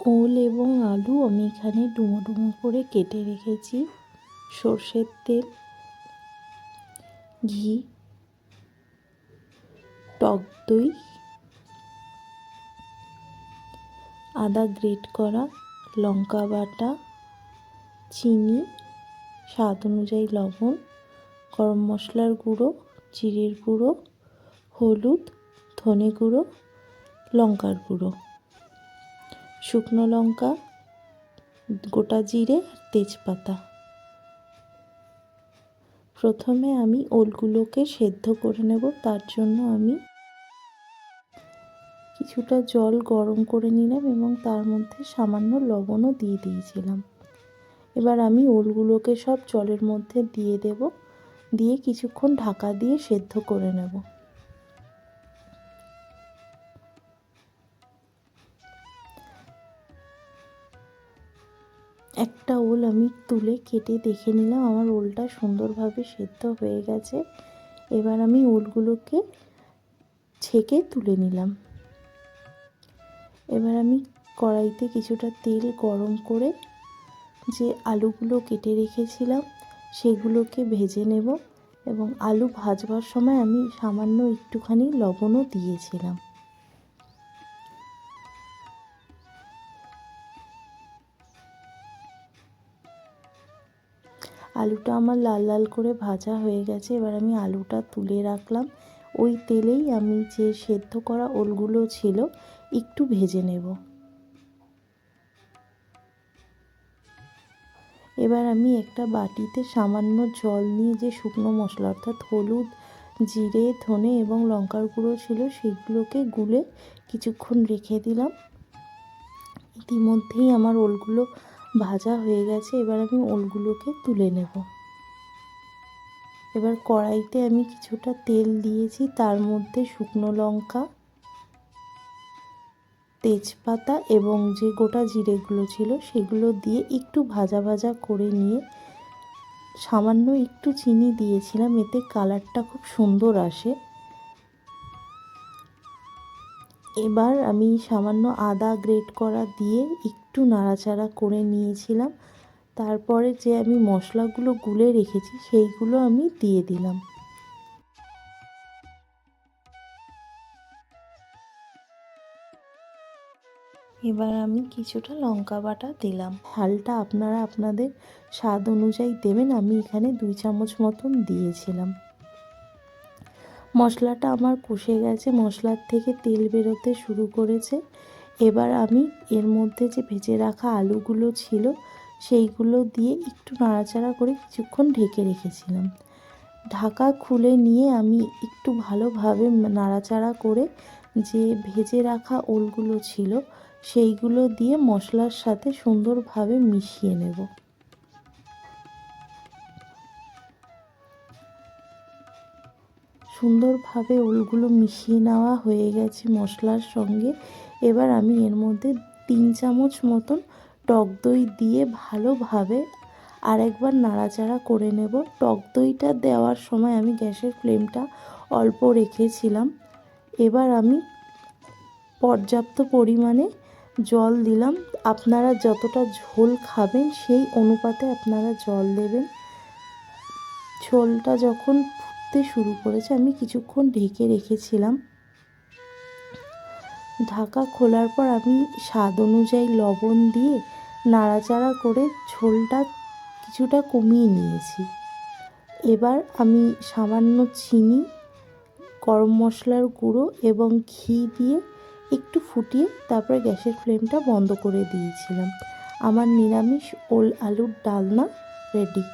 ওল এবং আলু আমি এখানে ডুমো ডুমো করে কেটে রেখেছি। সর্ষের তেল, ঘি, টক দই, আদা গ্রেট করা, লঙ্কা বাটা, চিনি, স্বাদ অনুযায়ী লবণ, গরম মশলার গুঁড়ো, জিরের গুঁড়ো, হলুদ, ধনে গুঁড়ো, লঙ্কার গুঁড়ো। শুকনো লঙ্কা, গোটা জিরে তেজপাতা। প্রথমে আমি ওলগুলোকে সেদ্ধ করে নেব, তার জন্য আমি কিছুটা জল গরম করে নিলাম এবং তার মধ্যে সামান্য লবণও দিয়ে দিয়েছিলাম। এবার আমি ওলগুলোকে সব জলের মধ্যে দিয়ে দেব, দিয়ে কিছুক্ষণ ঢাকা দিয়ে সেদ্ধ করে নেব। একটা ওল আমি তুলে কেটে দেখে নিলাম। আমার ওলটা সুন্দরভাবে সেদ্ধ হয়ে গেছে। এবার আমি ওলগুলোকে ছেঁকে তুলে নিলাম। এবার আমি কড়াইতে কিছুটা তেল গরম করে যে আলুগুলো কেটে রেখেছিলাম, সেগুলোকে ভেজে নেব এবং আলু ভাজবার সময় আমি সামান্য একটুখানি লবণও দিয়েছিলাম। আলুটা আমার লাল লাল করে ভাজা হয়ে গেছে। এবার আমি আলুটা তুলে রাখলাম। ওই তেলেই আমি যে সেদ্ধ করা ওলগুলো ছিল, একটু ভেজে নেব। এবার আমি একটা বাটিতে সামান্য জল নিয়ে যে শুকনো মশলা, অর্থাৎ হলুদ, জিরে, ধনে এবং লঙ্কার গুঁড়ো ছিল, সেগুলোকে গুলে কিছুক্ষণ রেখে দিলাম। ইতিমধ্যেই আমার ওলগুলো ভাজা হয়ে গেছে, এবার আমি ওলগুলোকে তুলে নেব। এবার কড়াইতে আমি কিছুটা তেল দিয়েছি, তার মধ্যে শুকনো লঙ্কা, তেজপাতা এবং যে গোটা জিরেগুলো ছিল সেগুলো দিয়ে একটু ভাজা ভাজা করে নিয়ে সামান্য একটু চিনি দিয়েছিলাম, এতে কালারটা খুব সুন্দর আসে। এবার আমি সামান্য আদা গ্রেট করা দিয়ে একটু নাড়াচাড়া করে নিয়েছিলাম। তারপরে যে আমি মশলাগুলো গুলে রেখেছি, সেইগুলো আমি দিয়ে দিলাম। এবার আমি কিছুটা লঙ্কা বাটা দিলাম। ঝালটা আপনারা আপনাদের স্বাদ অনুযায়ী দেবেন, আমি এখানে দুই চামচ মতন দিয়েছিলাম। মশলাটা আমার কষে গেছে, মশলার থেকে তেল বেরোতে শুরু করেছে। এবার আমি এর মধ্যে যে ভেজে রাখা আলুগুলো ছিল, সেইগুলো দিয়ে একটু নাড়াচাড়া করে কিছুক্ষণ ঢেকে রেখেছিলাম। ঢাকা খুলে নিয়ে আমি একটু ভালোভাবে নাড়াচাড়া করে যে ভেজে রাখা ওলগুলো ছিল, সেইগুলো দিয়ে মশলার সাথে সুন্দরভাবে মিশিয়ে নেব। সুন্দরভাবে ওলগুলো মিশিয়ে নেওয়া হয়ে গেছে মশলার সঙ্গে। এবার আমি এর মধ্যে তিন চামচ মতন টক দই দিয়ে ভালোভাবে আরেকবার নাড়াচাড়া করে নেব। টক দইটা দেওয়ার সময় আমি গ্যাসের ফ্লেমটা অল্প রেখেছিলাম। এবার আমি পর্যাপ্ত পরিমাণে জল দিলাম। আপনারা যতটা ঝোল খাবেন সেই অনুপাতে আপনারা জল দেবেন। ঝোলটা যখন ফুটতে শুরু করেছে, আমি কিছুক্ষণ ঢেকে রেখেছিলাম। ঢাকা খোলার পর আমি স্বাদ অনুযায়ী লবণ দিয়ে নাড়াচাড়া করে ঝোলটা কিছুটা কমিয়ে নিয়েছি। এবার আমি সামান্য চিনি, গরম মশলার গুঁড়ো এবং ঘি দিয়ে একটু ফুটিয়ে তারপরে গ্যাসের ফ্লেমটা বন্ধ করে দিয়েছিলাম। আমার নিরামিষ ওল আলুর ডালনা রেডি।